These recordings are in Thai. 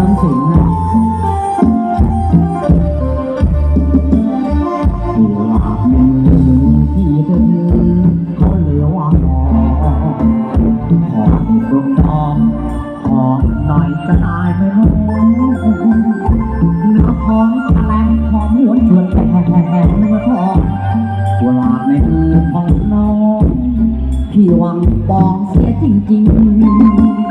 น้ำสูงนะอยู่หลับมือที่เธอเขาเหลือว่าหอขอให้ดวงทองขอหน่อยจะตายไหมน้องเนื้อทองแถลงหอมหวนชวนแต่เนื้อทองกุหลาบในมือของน้องพี่หวังปองเสียจริงๆ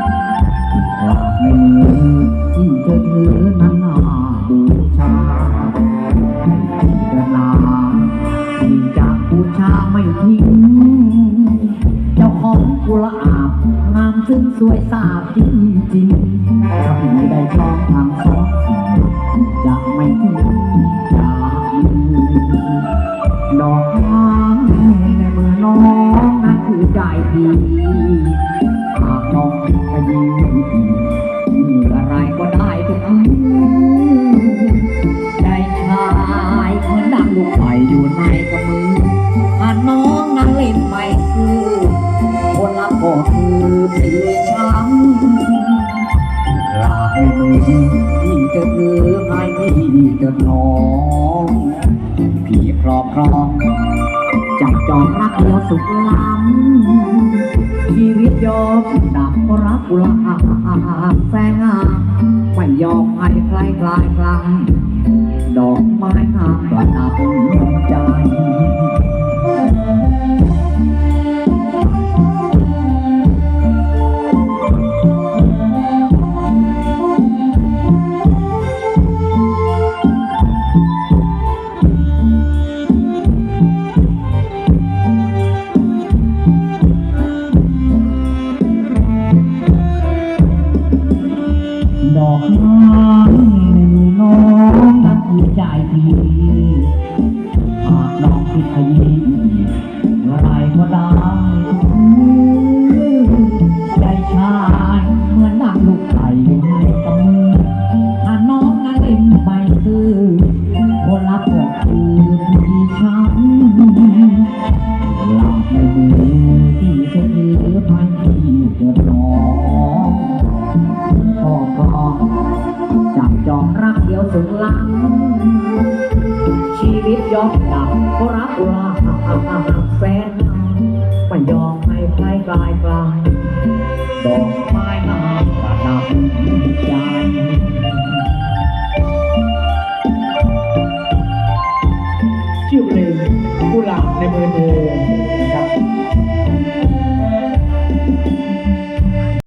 ขอาบงามซึ่งสวยสาบจริงๆถ้าพี่ได้ชอบทำสองสิ่งจะไม่ทิ้งจากดอกไม้ในมือน้องนั้นคือใจดีหากน้องขยี้มืออะไรก็ได้ทุกอันใจชายเหมือนดังลูกไฟอยู่ใน พี่จะน้องพี่ครอบครองจับจองรักเดียวสุขล้ำชีวิตยอมดับรักกุลาแสงาไม่ยอมให้ใครกลายกลางดอกไม้งามประดับ อกไม้ในมือน้องนั้นใจดี ถึงหลัง ชีวิตยอมดับเพราะรักลาแฟนไม่ยอมให้ใครกลายกลาย